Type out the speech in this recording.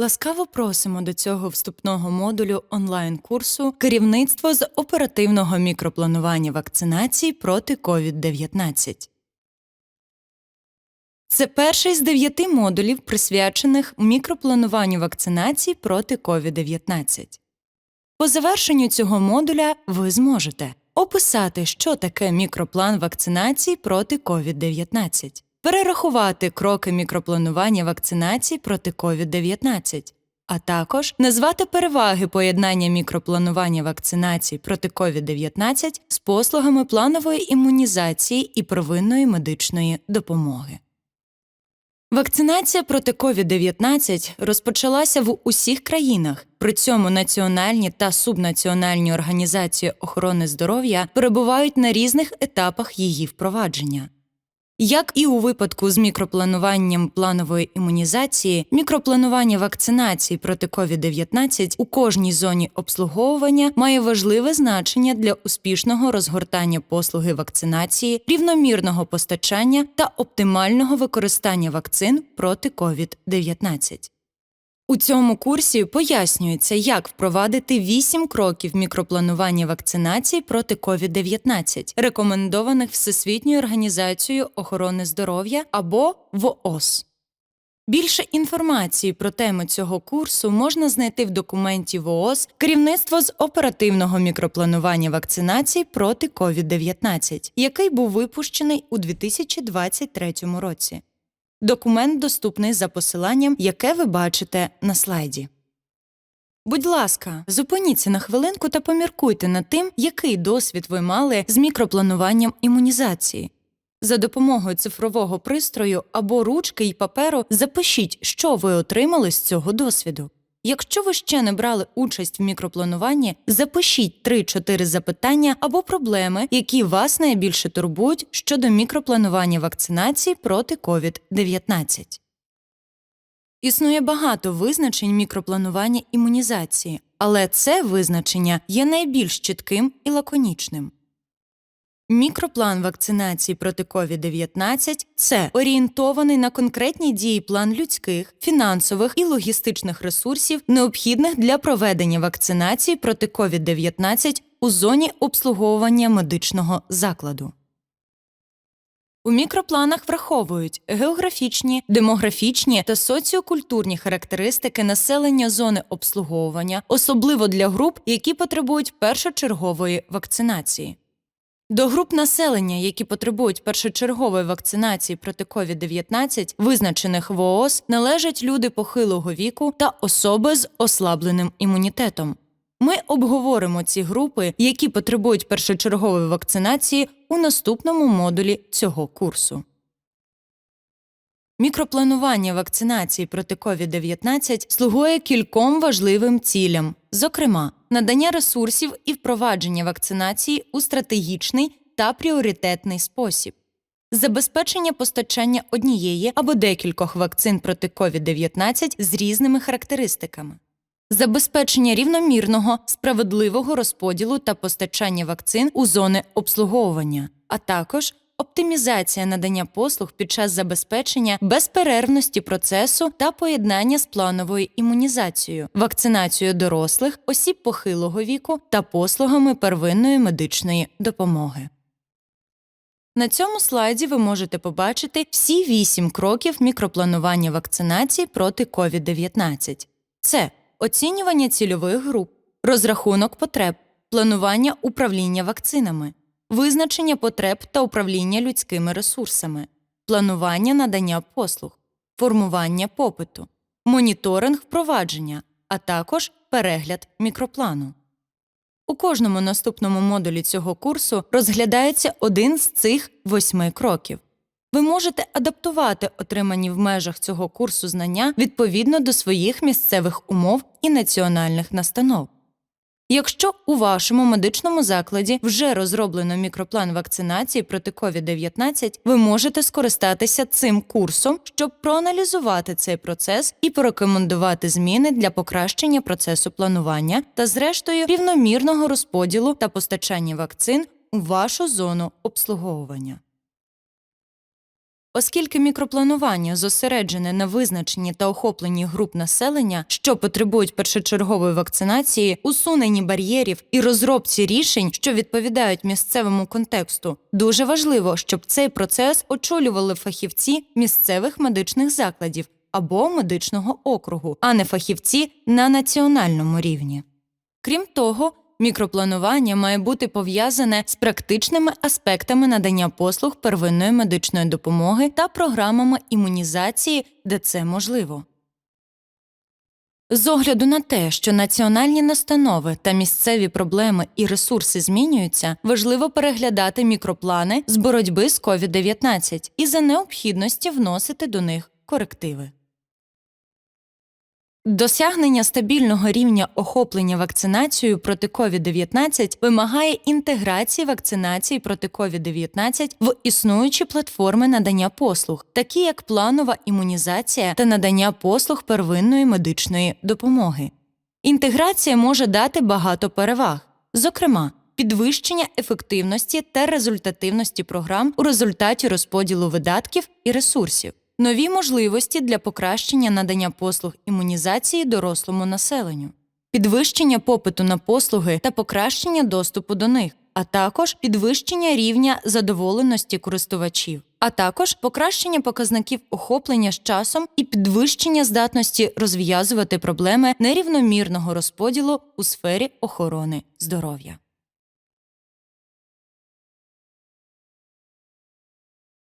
Ласкаво просимо до цього вступного модулю онлайн-курсу Керівництво з оперативного мікропланування вакцинації проти COVID-19. Це перший з дев'яти модулів, присвячених мікроплануванню вакцинації проти COVID-19. По завершенню цього модуля ви зможете описати, що таке мікроплан вакцинації проти COVID-19, перерахувати кроки мікропланування вакцинації проти COVID-19, а також назвати переваги поєднання мікропланування вакцинації проти COVID-19 з послугами планової імунізації і первинної медичної допомоги. Вакцинація проти COVID-19 розпочалася в усіх країнах. При цьому національні та субнаціональні організації охорони здоров'я перебувають на різних етапах її впровадження. Як і у випадку з мікроплануванням планової імунізації, мікропланування вакцинації проти COVID-19 у кожній зоні обслуговування має важливе значення для успішного розгортання послуги вакцинації, рівномірного постачання та оптимального використання вакцин проти COVID-19. У цьому курсі пояснюється, як впровадити 8 кроків мікропланування вакцинації проти COVID-19, рекомендованих Всесвітньою організацією охорони здоров'я або ВООЗ. Більше інформації про теми цього курсу можна знайти в документі ВООЗ Керівництво з оперативного мікропланування вакцинації проти COVID-19, який був випущений у 2023 році. Документ доступний за посиланням, яке ви бачите на слайді. Будь ласка, зупиніться на хвилинку та поміркуйте над тим, який досвід ви мали з мікроплануванням імунізації. За допомогою цифрового пристрою або ручки й паперу запишіть, що ви отримали з цього досвіду. Якщо ви ще не брали участь в мікроплануванні, запишіть 3-4 запитання або проблеми, які вас найбільше турбують щодо мікропланування вакцинації проти COVID-19. Існує багато визначень мікропланування імунізації, але це визначення є найбільш чітким і лаконічним. Мікроплан вакцинації проти COVID-19 – це орієнтований на конкретні дії план людських, фінансових і логістичних ресурсів, необхідних для проведення вакцинації проти COVID-19 у зоні обслуговування медичного закладу. У мікропланах враховують географічні, демографічні та соціокультурні характеристики населення зони обслуговування, особливо для груп, які потребують першочергової вакцинації. До груп населення, які потребують першочергової вакцинації проти COVID-19, визначених ВООЗ, належать люди похилого віку та особи з ослабленим імунітетом. Ми обговоримо ці групи, які потребують першочергової вакцинації у наступному модулі цього курсу. Мікропланування вакцинації проти COVID-19 слугує кільком важливим цілям, зокрема, надання ресурсів і впровадження вакцинації у стратегічний та пріоритетний спосіб, забезпечення постачання однієї або декількох вакцин проти COVID-19 з різними характеристиками, забезпечення рівномірного, справедливого розподілу та постачання вакцин у зони обслуговування, а також оптимізація надання послуг під час забезпечення безперервності процесу та поєднання з плановою імунізацією, вакцинацією дорослих, осіб похилого віку та послугами первинної медичної допомоги. На цьому слайді ви можете побачити всі вісім кроків мікропланування вакцинації проти COVID-19. Це оцінювання цільових груп, розрахунок потреб, планування управління вакцинами, визначення потреб та управління людськими ресурсами, планування надання послуг, формування попиту, моніторинг впровадження, а також перегляд мікроплану. У кожному наступному модулі цього курсу розглядається один з цих восьми кроків. Ви можете адаптувати отримані в межах цього курсу знання відповідно до своїх місцевих умов і національних настанов. Якщо у вашому медичному закладі вже розроблено мікроплан вакцинації проти COVID-19, ви можете скористатися цим курсом, щоб проаналізувати цей процес і порекомендувати зміни для покращення процесу планування та, зрештою, рівномірного розподілу та постачання вакцин у вашу зону обслуговування. Оскільки мікропланування зосереджене на визначенні та охопленні груп населення, що потребують першочергової вакцинації, усуненні бар'єрів і розробці рішень, що відповідають місцевому контексту, дуже важливо, щоб цей процес очолювали фахівці місцевих медичних закладів або медичного округу, а не фахівці на національному рівні. Крім того, мікропланування має бути пов'язане з практичними аспектами надання послуг первинної медичної допомоги та програмами імунізації, де це можливо. З огляду на те, що національні настанови та місцеві проблеми і ресурси змінюються, важливо переглядати мікроплани з боротьби з COVID-19 і за необхідності вносити до них корективи. Досягнення стабільного рівня охоплення вакцинацією проти COVID-19 вимагає інтеграції вакцинації проти COVID-19 в існуючі платформи надання послуг, такі як планова імунізація та надання послуг первинної медичної допомоги. Інтеграція може дати багато переваг, зокрема, підвищення ефективності та результативності програм у результаті розподілу видатків і ресурсів, нові можливості для покращення надання послуг імунізації дорослому населенню, підвищення попиту на послуги та покращення доступу до них, а також підвищення рівня задоволеності користувачів, а також покращення показників охоплення з часом і підвищення здатності розв'язувати проблеми нерівномірного розподілу у сфері охорони здоров'я.